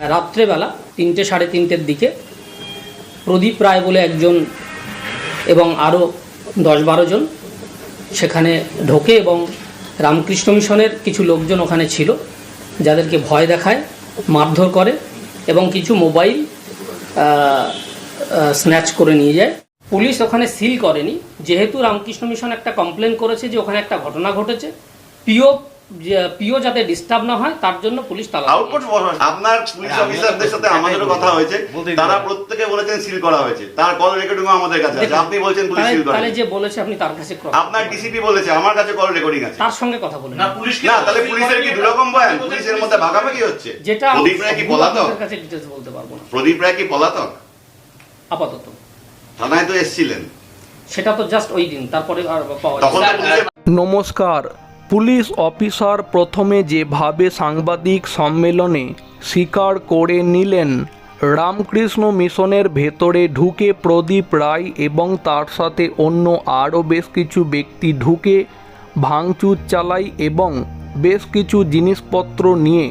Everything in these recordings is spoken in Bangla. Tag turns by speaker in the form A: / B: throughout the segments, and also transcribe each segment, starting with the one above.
A: রাত্রেবেলা তিনটে সাড়ে তিনটের দিকে প্রদীপ রায় বলে একজন এবং আরও দশ বারো জন সেখানে ঢোকে এবং রামকৃষ্ণ মিশনের কিছু লোকজন ওখানে ছিল, যাদেরকে ভয় দেখায়, মারধর করে এবং কিছু মোবাইল স্ন্যাচ করে নিয়ে যায়। পুলিশ ওখানে সিল করেনি। যেহেতু রামকৃষ্ণ মিশন একটা কমপ্লেন করেছে যে ওখানে একটা ঘটনা ঘটেছে পিও পিও যাতে ডিস্টার্ব না হয় তার জন্য পুলিশ তালা
B: আউটপুট আপনার পুলিশ অফিসারদের সাথে
C: এটাই
B: আমাদেরও কথা হয়েছে। তারা
C: পারি।
B: প্রত্যেকে বলেছেন সিল করা হয়েছে। তার কল রেকর্ডিং আমাদের কাছে আছে। আপনি বলছেন পুলিশ সিল করে
A: তাহলে যে বলেছে আপনি তার কাছে
B: আপনার ডিসিপি বলেছে আমার কাছে কল রেকর্ডিং আছে।
A: তার সঙ্গে কথা বলুন
C: না পুলিশ
B: না তাহলে পুলিশের কি দুরকম বয়ান? পুলিশের মধ্যে ভাগাভাগি হচ্ছে?
A: যেটা
B: প্রদীপ রায় কি পলাতক?
A: কাছে ডিটেলস বলতে পারব না।
B: প্রদীপ রায় কি পলাতক?
A: আপাতত।
B: থানায় তো এসছিলেন।
A: সেটা তো জাস্ট ওই দিন তারপরে আর পাওয়া যায়
D: নমস্কার। পুলিশ অফিসার প্রথমে যেভাবে সাংবাদিক সম্মেলনে স্বীকার করে নিলেন, রামকৃষ্ণ মিশনের ভেতরে ঢুকে প্রদীপ রায় এবং তার সাথে অন্য আরও বেশ কিছু ব্যক্তি ঢুকে ভাঙচুর চালায় এবং বেশ কিছু জিনিসপত্র নিয়ে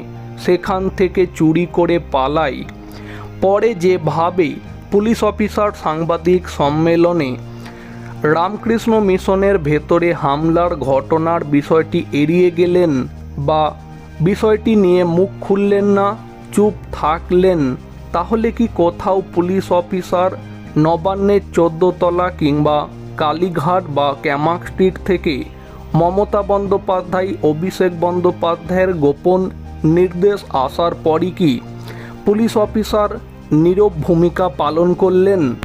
D: সেখান থেকে চুরি করে পালায়। পরে যেভাবে পুলিশ অফিসার সাংবাদিক সম্মেলনে রামকৃষ্ণ মিশনের ভেতরে হামলার ঘটনার বিষয়টি এড়িয়ে গেলেন বা বিষয়টি নিয়ে মুখ খুললেন না, চুপ থাকলেন, তাহলে কি কোথাও পুলিশ অফিসার নবান্নের চোদ্দতলা কিংবা কালীঘাট বা ক্যামাক স্ট্রিট থেকে মমতা বন্দ্যোপাধ্যায়, অভিষেক বন্দ্যোপাধ্যায়ের গোপন নির্দেশ আসার পরই কি পুলিশ অফিসার নীরব ভূমিকা পালন করলেন?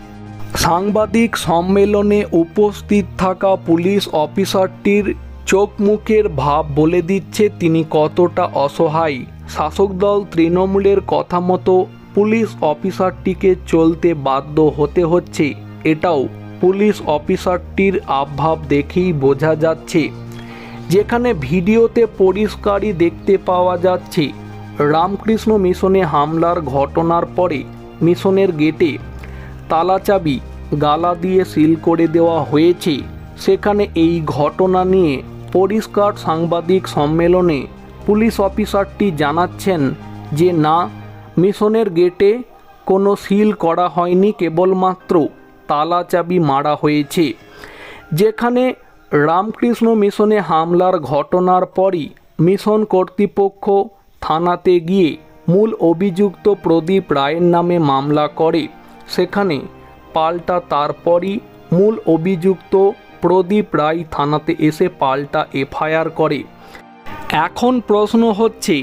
D: সাংবাদিক সম্মেলনে উপস্থিত থাকা পুলিশ অফিসারটির চোখ মুখের ভাব বলে দিচ্ছে তিনি কতটা অসহায়। শাসক দল তৃণমূলের কথা মতো পুলিশ অফিসারটিকে চলতে বাধ্য হতে হচ্ছে। এটাও পুলিশ অফিসারটির আভাব দেখেই বোঝা যাচ্ছে। যেখানে ভিডিওতে পরিষ্কারই দেখতে পাওয়া যাচ্ছে, রামকৃষ্ণ মিশনে হামলার ঘটনার পরে মিশনের গেটে তালাচাবি গালা দিয়ে সিল করে দেওয়া হয়েছে। সেখানে এই ঘটনা নিয়ে পরিষ্কার সাংবাদিক সম্মেলনে পুলিশ অফিসারটি জানাচ্ছেন যে, না, মিশনের গেটে কোনো সিল করা হয়নি, কেবলমাত্র তালা চাবি মারা হয়েছে। যেখানে রামকৃষ্ণ মিশনে হামলার ঘটনার পরই মিশন কর্তৃপক্ষ থানাতে গিয়ে মূল অভিযুক্ত প্রদীপ রায়ের নামে মামলা করে। সেখানে পাল্টা তারপরই মূল অভিযুক্ত প্রদীপ রায় থানাতে এসে পাল্টা এফআইআর করে। এখন প্রশ্ন হচ্ছে,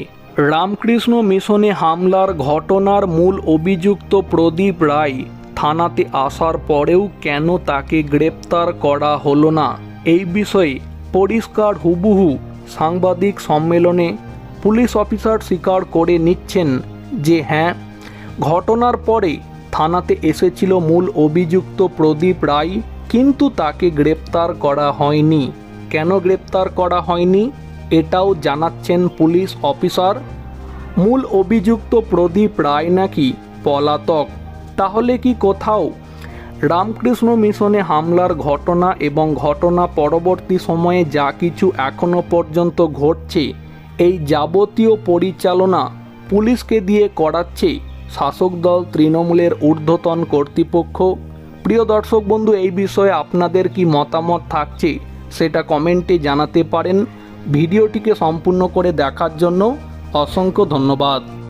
D: রামকৃষ্ণ মিশনে হামলার ঘটনার মূল অভিযুক্ত প্রদীপ রায় থানাতে আসার পরেও কেন তাকে গ্রেপ্তার করা হলো না? এই বিষয়ে পরিষ্কার হুবহু সাংবাদিক সম্মেলনে পুলিশ অফিসার স্বীকার করে নিচ্ছেন যে হ্যাঁ ঘটনার পরে থানাতে এসেছিল মূল অভিযুক্ত প্রদীপ রায়, কিন্তু তাকে গ্রেপ্তার করা হয়নি। কেন গ্রেপ্তার করা হয়নি? এটাও জানাচ্ছেন পুলিশ অফিসার। মূল অভিযুক্ত প্রদীপ রায় নাকি পলাতক? তাহলে কি কোথাও? রামকৃষ্ণ মিশনে হামলার ঘটনা এবং ঘটনা পরবর্তী সময়ে যা কিছু এখনও পর্যন্ত ঘটছে, এই যাবতীয় পরিচালনা পুলিশকে দিয়ে করাচ্ছে শাসক দল তৃণমূলের ঊর্ধ্বতন কর্তৃপক্ষ। প্রিয় দর্শক বন্ধু, এই বিষয়ে আপনাদের কি মতামত থাকছে সেটা কমেন্টে জানাতে পারেন। ভিডিওটিকে সম্পূর্ণ করে দেখার জন্য অসংখ্য ধন্যবাদ।